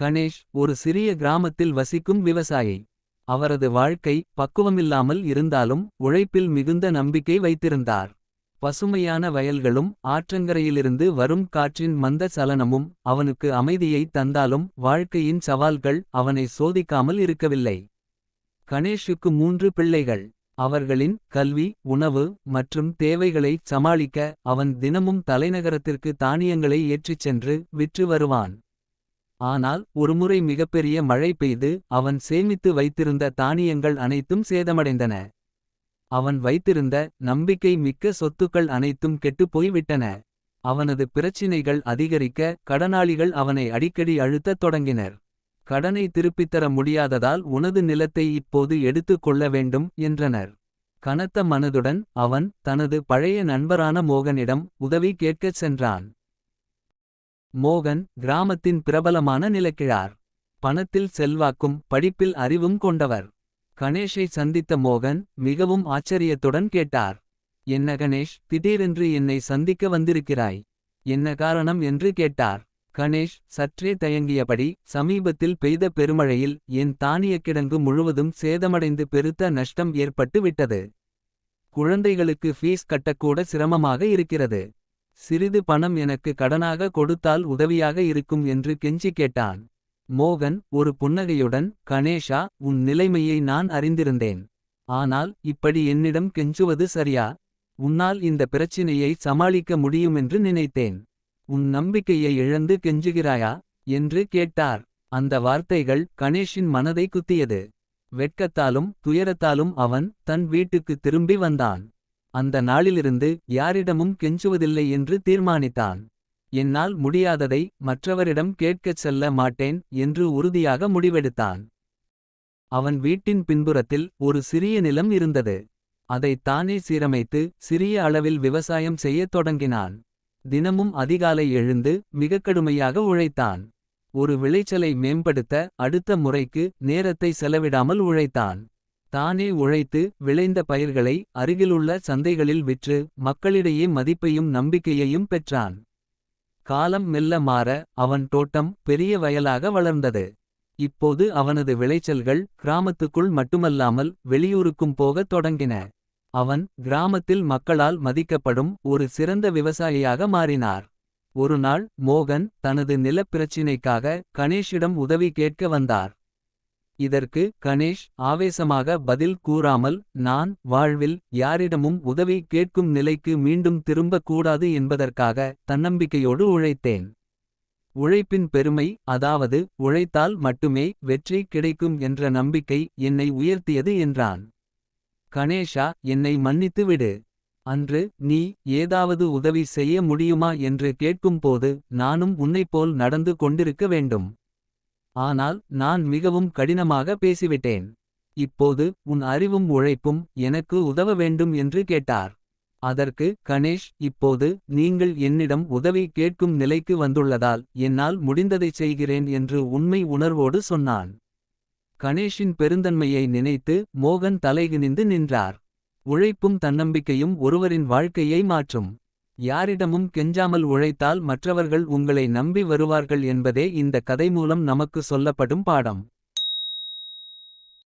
கணேஷ் ஒரு சிறிய கிராமத்தில் வசிக்கும் விவசாயி. அவரது வாழ்க்கை பக்குவமில்லாமல் இருந்தாலும் உழைப்பில் மிகுந்த நம்பிக்கை வைத்திருந்தார். பசுமையான வயல்களும் ஆற்றங்கரையிலிருந்து வரும் காற்றின் மந்த சலனமும் அவனுக்கு அமைதியை தந்தாலும் வாழ்க்கையின் சவால்கள் அவனை சோதிக்காமல் இருக்கவில்லை. கணேஷுக்கு மூன்று பிள்ளைகள். அவர்களின் கல்வி உணவு மற்றும் தேவைகளைச் சமாளிக்க அவன் தினமும் தலைநகரத்திற்கு தானியங்களை ஏற்றிச் சென்று விற்று வருவான். ஆனால் ஒருமுறை மிகப்பெரிய மழை பெய்து அவன் சேமித்து வைத்திருந்த தானியங்கள் அனைத்தும் சேதமடைந்தன. அவன் வைத்திருந்த நம்பிக்கை மிக்க சொத்துக்கள் அனைத்தும் கெட்டுப்போய் விட்டன. அவனது பிரச்சினைகள் அதிகரிக்க கடனாளிகள் அவனை அடிக்கடி அழுத்தத் தொடங்கினர். கடனை திருப்பித்தர முடியாததால் உனது நிலத்தை இப்போது எடுத்துக் கொள்ள வேண்டும் என்றனர். கனத்த மனதுடன் அவன் தனது பழைய நண்பரான மோகனிடம் உதவி கேட்கச் சென்றான். மோகன் கிராமத்தின் பிரபலமான நிலக்கிழார். பணத்தில் செல்வாக்கும் படிப்பில் அறிவும் கொண்டவர். கணேஷை சந்தித்த மோகன் மிகவும் ஆச்சரியத்துடன் கேட்டார். என்ன கணேஷ் திடீரென்று என்னை சந்திக்க வந்திருக்கிறாய். என்ன காரணம் என்று கேட்டார். கணேஷ் சற்றே தயங்கியபடி சமீபத்தில் பெய்த பெருமழையில் என் தானியக் கிடங்கு முழுவதும் சேதமடைந்து பெருத்த நஷ்டம் ஏற்பட்டு விட்டது. குழந்தைகளுக்கு ஃபீஸ் கட்டக்கூட சிரமமாக இருக்கிறது. சிறிது பணம் எனக்கு கடனாக கொடுத்தால் உதவியாக இருக்கும் என்று கெஞ்சி கேட்டான். மோகன் ஒரு புன்னகையுடன் கணேஷா உன் நிலைமையை நான் அறிந்திருந்தேன். ஆனால் இப்படி என்னிடம் கெஞ்சுவது சரியா. உன்னால் இந்த பிரச்சினையை சமாளிக்க முடியுமென்று நினைத்தேன். உன் நம்பிக்கையை இழந்து கெஞ்சுகிறாயா என்று கேட்டார். அந்த வார்த்தைகள் கணேஷின் மனதை குத்தியது. வெட்கத்தாலும் துயரத்தாலும் அவன் தன் வீட்டுக்கு திரும்பி வந்தான். அந்த நாளிலிருந்து யாரிடமும் கெஞ்சுவதில்லை என்று தீர்மானித்தான். என்னால் முடியாததை மற்றவரிடம் கேட்கச் செல்ல மாட்டேன் என்று உறுதியாக முடிவெடுத்தான். அவன் வீட்டின் பின்புறத்தில் ஒரு சிறிய நிலம் இருந்தது. அதைத் தானே சீரமைத்து சிறிய அளவில் விவசாயம் செய்யத் தொடங்கினான். தினமும் அதிகாலை எழுந்து மிகக் கடுமையாக உழைத்தான். ஒரு விளைச்சலை மேம்படுத்த அடுத்த முறைக்கு நேரத்தை செலவிடாமல் உழைத்தான். தானே உழைத்து விளைந்த பயிர்களை அருகிலுள்ள சந்தைகளில் விற்று மக்களிடையே மதிப்பையும் நம்பிக்கையையும் பெற்றான். காலம் மெல்ல மாற அவன் தோட்டம் பெரிய வயலாக வளர்ந்தது. இப்போது அவனது விளைச்சல்கள் கிராமத்துக்குள் மட்டுமல்லாமல் வெளியூருக்கும் போகத் தொடங்கின. அவன் கிராமத்தில் மக்களால் மதிக்கப்படும் ஒரு சிறந்த விவசாயியாக மாறினார். ஒருநாள் மோகன் தனது நிலப்பிரச்சினைக்காக கணேஷிடம் உதவி கேட்க வந்தார். இதற்கு கணேஷ் ஆவேசமாக பதில் கூறாமல் நான் வாழ்வில் யாரிடமும் உதவி கேட்கும் நிலைக்கு மீண்டும் திரும்பக் கூடாது என்பதற்காக தன்னம்பிக்கையோடு உழைத்தேன். உழைப்பின் பெருமை அதாவது உழைத்தால் மட்டுமே வெற்றி கிடைக்கும் என்ற நம்பிக்கை என்னை உயர்த்தியது என்றான். கணேஷா என்னை மன்னித்து விடு. அன்று நீ ஏதாவது உதவி செய்ய முடியுமா என்று கேட்கும்போது நானும் உன்னைப்போல் நடந்து கொண்டிருக்க வேண்டும். ஆனால் நான் மிகவும் கடினமாக பேசிவிட்டேன். இப்போது உன் அறிவும் உழைப்பும் எனக்கு உதவ வேண்டும் என்று கேட்டார். அதற்கு கணேஷ் இப்போது நீங்கள் என்னிடம் உதவி கேட்கும் நிலைக்கு வந்துள்ளதால் என்னால் முடிந்ததைச் செய்கிறேன் என்று உண்மை உணர்வோடு சொன்னான். கணேஷின் பெருந்தன்மையை நினைத்து மோகன் தலைகுனிந்து நின்றார். உழைப்பும் தன்னம்பிக்கையும் ஒருவரின் வாழ்க்கையை மாற்றும். யாரிடமும் கெஞ்சாமல் உழைத்தால் மற்றவர்கள் உங்களை நம்பி வருவார்கள் என்பதே இந்த கதை மூலம் நமக்கு சொல்லப்படும் பாடம்.